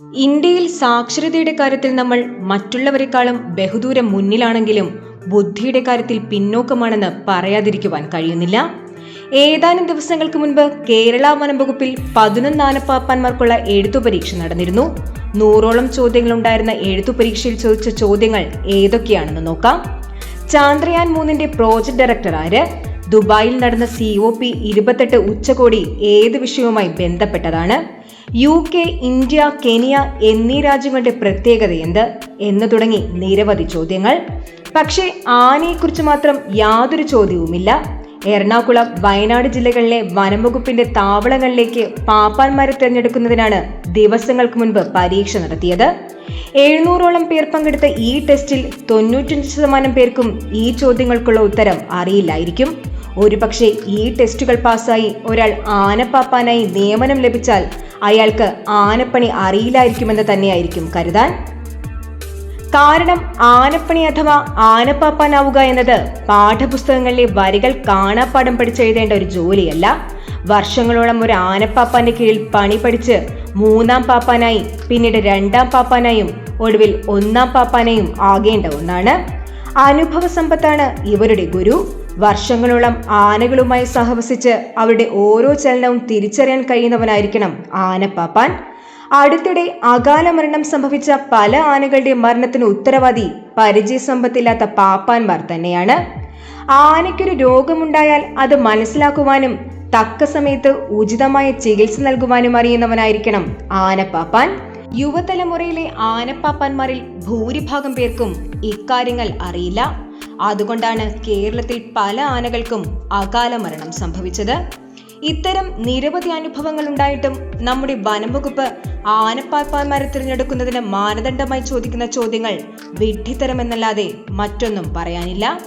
ഇന്ത്യയിൽ സാക്ഷരതയുടെ കാര്യത്തിൽ നമ്മൾ മറ്റുള്ളവരെക്കാളും ബഹുദൂരം മുന്നിലാണെങ്കിലും ബുദ്ധിയുടെ കാര്യത്തിൽ പിന്നോക്കമാണെന്ന് പറയാതിരിക്കുവാൻ കഴിയുന്നില്ല. ഏതാനും ദിവസങ്ങൾക്ക് മുൻപ് കേരള വനം വകുപ്പിൽ പതിനൊന്ന് ആനപ്പാപ്പാന്മാർക്കുള്ള എഴുത്തു പരീക്ഷ നടന്നിരുന്നു. നൂറോളം ചോദ്യങ്ങളുണ്ടായിരുന്ന എഴുത്തു പരീക്ഷയിൽ ചോദിച്ച ചോദ്യങ്ങൾ ഏതൊക്കെയാണെന്ന് നോക്കാം. ചാന്ദ്രയാൻ മൂന്നിന്റെ പ്രോജക്ട് ഡയറക്ടർ ആര്? ദുബായിൽ നടന്ന സി ഒ പി ഇരുപത്തെട്ട് ഉച്ചകോടി ഏത് വിഷയവുമായി ബന്ധപ്പെട്ടതാണ്? യു കെ ഇന്ത്യ കെനിയ എന്നീ രാജ്യങ്ങളുടെ പ്രത്യേകത എന്ത്? എന്ന് തുടങ്ങി നിരവധി ചോദ്യങ്ങൾ. പക്ഷേ ആനയെക്കുറിച്ച് മാത്രം യാതൊരു ചോദ്യവുമില്ല. എറണാകുളം വയനാട് ജില്ലകളിലെ വനംവകുപ്പിന്റെ താവളങ്ങളിലേക്ക് പാപ്പാന്മാരെ തിരഞ്ഞെടുക്കുന്നതിനാണ് ദിവസങ്ങൾക്ക് മുൻപ് പരീക്ഷ നടത്തിയത്. എഴുന്നൂറോളം പേർ പങ്കെടുത്ത ഈ ടെസ്റ്റിൽ തൊണ്ണൂറ്റഞ്ച് ശതമാനം പേർക്കും ഈ ചോദ്യങ്ങൾക്കുള്ള ഉത്തരം അറിയില്ലായിരിക്കും. ഒരുപക്ഷെ ഈ ടെസ്റ്റുകൾ പാസ്സായി ഒരാൾ ആനപ്പാപ്പാനായി നിയമനം ലഭിച്ചാൽ അയാൾക്ക് ആനപ്പണി അറിയില്ലായിരിക്കുമെന്ന് തന്നെയായിരിക്കും കരുതാൻ. കാരണം ആനപ്പണി അഥവാ ആനപ്പാപ്പാനാവുക എന്നത് പാഠപുസ്തകങ്ങളിലെ വരികൾ കാണാപ്പാടം പഠിച്ചെഴുതേണ്ട ഒരു ജോലിയല്ല. വർഷങ്ങളോളം ഒരു ആനപ്പാപ്പാന്റെ കീഴിൽ പണി പഠിച്ച് മൂന്നാം പാപ്പാനായി പിന്നീട് രണ്ടാം പാപ്പാനായും ഒടുവിൽ ഒന്നാം പാപ്പാനായും ആകേണ്ട ഒന്നാണ്. അനുഭവ സമ്പത്താണ് ഇവരുടെ ഗുരു. വർഷങ്ങളോളം ആനകളുമായി സഹവസിച്ച് അവരുടെ ഓരോ ചലനവും തിരിച്ചറിയാൻ കഴിയുന്നവനായിരിക്കണം ആനപ്പാപ്പാൻ. അടുത്തിടെ അകാല മരണം സംഭവിച്ച പല ആനകളുടെ മരണത്തിന് ഉത്തരവാദി പരിചയസമ്പത്തില്ലാത്ത പാപ്പാന്മാർ തന്നെയാണ്. ആനയ്ക്കൊരു രോഗമുണ്ടായാൽ അത് മനസ്സിലാക്കുവാനും തക്ക സമയത്ത് ഉചിതമായ ചികിത്സ നൽകുവാനും അറിയുന്നവനായിരിക്കണം ആനപ്പാപ്പാൻ. യുവതലമുറയിലെ ആനപ്പാപ്പാന്മാരിൽ ഭൂരിഭാഗം പേർക്കും ഇക്കാര്യങ്ങൾ അറിയില്ല. അതുകൊണ്ടാണ് കേരളത്തിൽ പല ആനകൾക്കും അകാല മരണം സംഭവിച്ചത്. ഇത്തരം നിരവധി അനുഭവങ്ങൾ ഉണ്ടായിട്ടും നമ്മുടെ വനം വകുപ്പ് ആനപ്പാപ്പാന്മാരെ തിരഞ്ഞെടുക്കുന്നതിന് മാനദണ്ഡമായി ചോദിക്കുന്ന ചോദ്യങ്ങൾ വിഡ്ഢിത്തരമെന്നല്ലാതെ മറ്റൊന്നും പറയാനില്ല.